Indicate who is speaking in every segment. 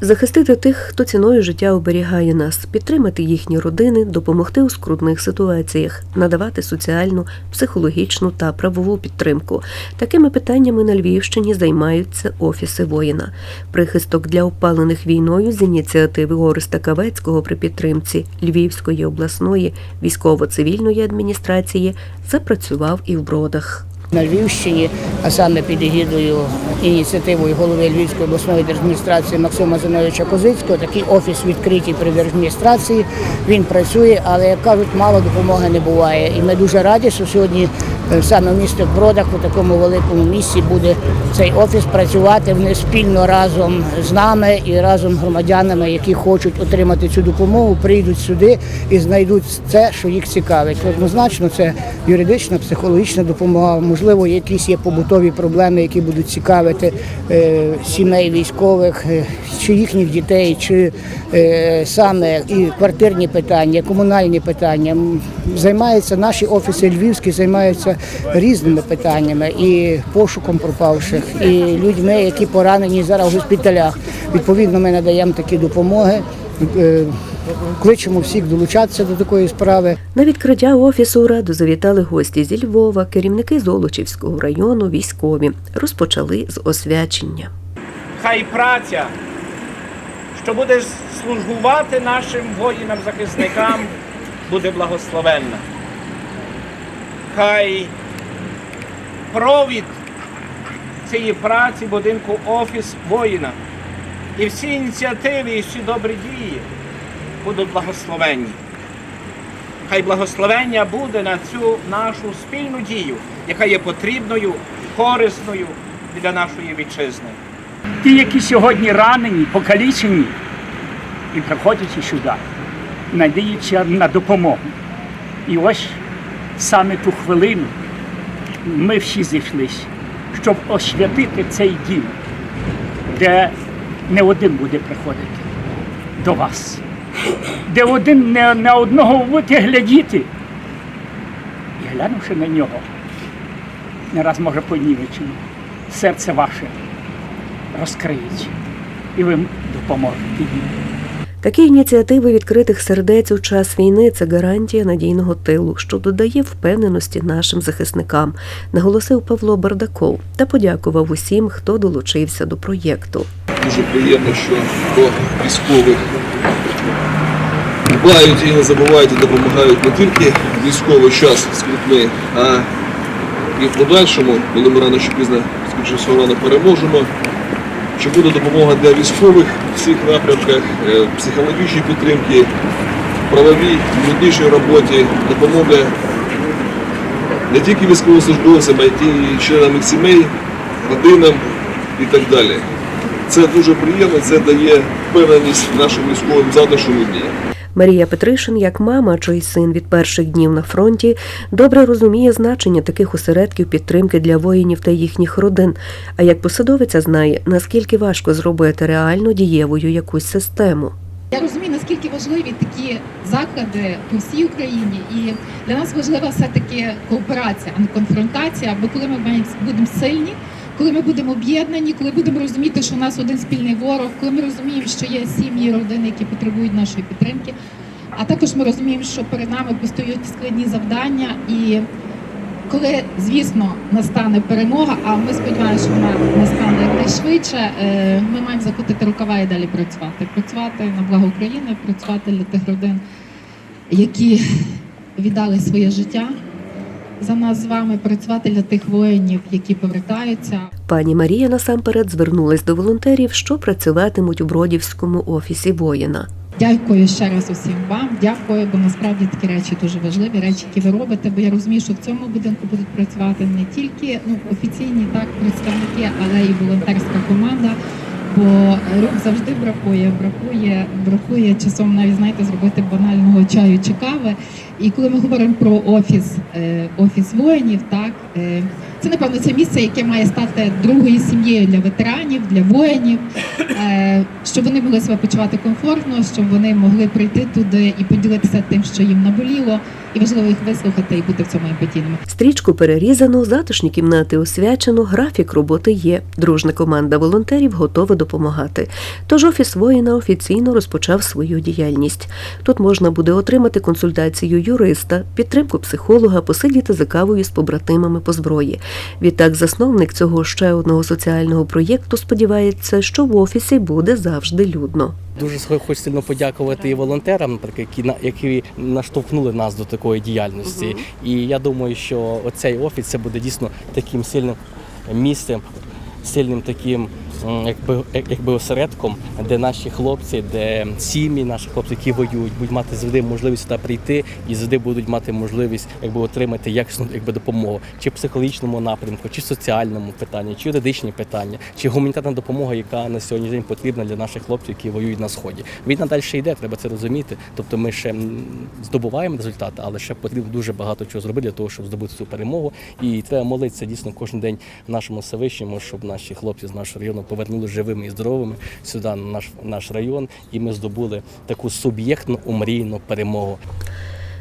Speaker 1: Захистити тих, хто ціною життя оберігає нас, підтримати їхні родини, допомогти у скрутних ситуаціях, надавати соціальну, психологічну та правову підтримку. Такими питаннями на Львівщині займаються офіси воїна. Прихисток для опалених війною з ініціативи Ореста Кавецького при підтримці Львівської обласної військово-цивільної адміністрації запрацював і в бродах.
Speaker 2: На Львівщині, а саме під егідою ініціативою голови Львівської обласної держадміністрації Максима Зиновича Козицького, такий офіс відкритий при держадміністрації. Він працює, але як кажуть, мало допомоги не буває. І ми дуже раді, що сьогодні саме в місті Бродах, у такому великому місці, буде цей офіс працювати. Вони спільно разом з нами і разом з громадянами, які хочуть отримати цю допомогу, прийдуть сюди і знайдуть це, що їх цікавить. Однозначно, це юридична, психологічна допомога. Можливо, якісь є побутові проблеми, які будуть цікавити е, сімей військових, е, чи їхніх дітей, чи е, саме і квартирні питання, комунальні питання. Займаються наші офіси львівські, займаються різними питаннями і пошуком пропавших, і людьми, які поранені зараз в госпіталях. Відповідно, ми надаємо такі допомоги. Е, Кличемо всіх долучатися до такої справи.
Speaker 1: На відкриття офісу у раду завітали гості зі Львова, керівники Золочівського району, військові. Розпочали з освячення.
Speaker 3: Хай праця, що буде служувати нашим воїнам-захисникам, буде благословенна. Хай провід цієї праці будинку офіс воїна і всі ініціативи, і всі добрі дії будуть благословенні. Хай благословення буде на цю нашу спільну дію, яка є потрібною, корисною для нашої вітчизни.
Speaker 4: Ті, які сьогодні ранені, покалічені і приходячи сюди, надіються на допомогу. І ось саме ту хвилину ми всі зійшлися, щоб освятити цей дім, де не один буде приходити до вас, де один не на одного будете глядіти. І глянувши на нього, не раз може понівечено, серце ваше розкриється, і ви допоможете їм.
Speaker 1: Такі ініціативи відкритих сердець у час війни це гарантія надійного тилу, що додає впевненості нашим захисникам, наголосив Павло Бардаков та подякував усім, хто долучився до проєкту.
Speaker 5: Дуже приємно, що до військових дбають і не забувають допомагають не тільки військовий час з людьми, а і в подальшому, коли ми рано чи пізно, скоріше рано переможемо. Чи буде допомога для військових в всіх напрямках, е, психологічній підтримки, правовій, юридичній роботі, допомога не тільки військовослужбовцям, а й членам їх сімей, родинам і так далі. Це дуже приємно, це дає впевненість нашим військовим завтрашньому дні.
Speaker 1: Марія Петришин, як мама, чий син від перших днів на фронті, добре розуміє значення таких осередків підтримки для воїнів та їхніх родин. А як посадовиця знає, наскільки важко зробити реально дієвою якусь систему.
Speaker 6: Я розумію, наскільки важливі такі заклади по всій Україні, і для нас важлива все-таки кооперація, а не конфронтація. Бо коли ми будемо сильні, коли ми будемо об'єднані, коли будемо розуміти, що у нас один спільний ворог, коли ми розуміємо, що є сім'ї, родини, які потребують нашої підтримки. А також ми розуміємо, що перед нами постають складні завдання, і коли, звісно, настане перемога, а ми сподіваємося, що вона настане якнайшвидше, е, ми маємо закотити рукава і далі працювати. Працювати на благо України, працювати для тих родин, які віддали своє життя за нас з вами, працювати для тих воїнів, які повертаються.
Speaker 1: Пані Марія насамперед звернулась до волонтерів, що працюватимуть у Бродівському офісі воїна.
Speaker 6: Дякую ще раз усім вам. Дякую, бо насправді такі речі дуже важливі, речі, які ви робите. Бо я розумію, що в цьому будинку будуть працювати не тільки ну, офіційні так представники, але і волонтерська команда. Бо завжди бракує, бракує, бракує часом навіть знаєте, зробити банального чаю чи кави. І коли ми говоримо про офіс, е, офіс воїнів, так е, Це напевно це місце, яке має стати другою сім'єю для ветеранів, для воїнів, е, щоб вони могли себе почувати комфортно, щоб вони могли прийти туди і поділитися тим, що їм наболіло, і важливо їх вислухати і бути в цьому емпатійними.
Speaker 1: Стрічку перерізано, затишні кімнати освячено, графік роботи є. Дружна команда волонтерів готова допомагати. Тож офіс воїна офіційно розпочав свою діяльність. Тут можна буде отримати консультацію юриста, підтримку психолога, посидіти за кавою з побратимами по зброї. Відтак, засновник цього ще одного соціального проєкту сподівається, що в офісі буде завжди людно.
Speaker 7: Дуже хочу сильно подякувати і волонтерам, наприклад, які які наштовхнули нас до такої діяльності. І я думаю, що оцей офіс це буде дійсно таким сильним місцем, сильним таким. Якби, якби осередком, де наші хлопці, де сім'ї наших хлопців, які воюють, будуть мати завжди можливість сюди прийти і завжди будуть мати можливість якби отримати якісну якби допомогу, чи в психологічному напрямку, чи в соціальному питанні, чи юридичні питання, чи гуманітарна допомога, яка на сьогоднішній день потрібна для наших хлопців, які воюють на сході. Війна далі йде, треба це розуміти. Тобто ми ще здобуваємо результати, але ще потрібно дуже багато чого зробити для того, щоб здобути цю перемогу. І треба молитися дійсно кожен день в нашому Всевишньому, щоб наші хлопці з нашого району повернули живими і здоровими сюди на наш наш район, і ми здобули таку суб'єктну омрійну перемогу.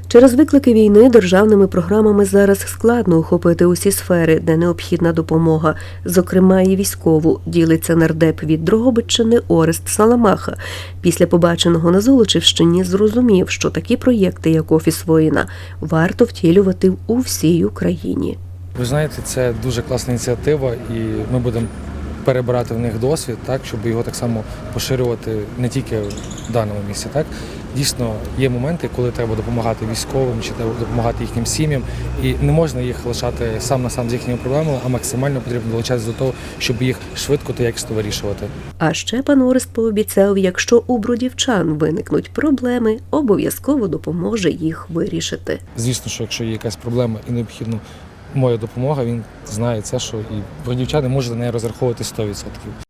Speaker 1: Через виклики війни державними програмами зараз складно охопити усі сфери, де необхідна допомога, зокрема і військову, ділиться нардеп від Дрогобиччини Орест Саламаха. Після побаченого на Золочівщині зрозумів, що такі проєкти, як Офіс воїна, варто втілювати у всій Україні.
Speaker 8: Ви знаєте, це дуже класна ініціатива, і ми будемо перебирати в них досвід, так, щоб його так само поширювати не тільки в даному місці. Так. Дійсно, є моменти, коли треба допомагати військовим чи треба допомагати їхнім сім'ям, і не можна їх лишати сам на сам з їхніми проблемами, а максимально потрібно долучатися до того, щоб їх швидко та якісно вирішувати.
Speaker 1: А ще пан Орест пообіцяв, якщо у бродівчан виникнуть проблеми, обов'язково допоможе їх вирішити.
Speaker 8: Звісно, що якщо є якась проблема і необхідна моя допомога, він знає це, що і бродівчани можуть на неї розраховувати 100%.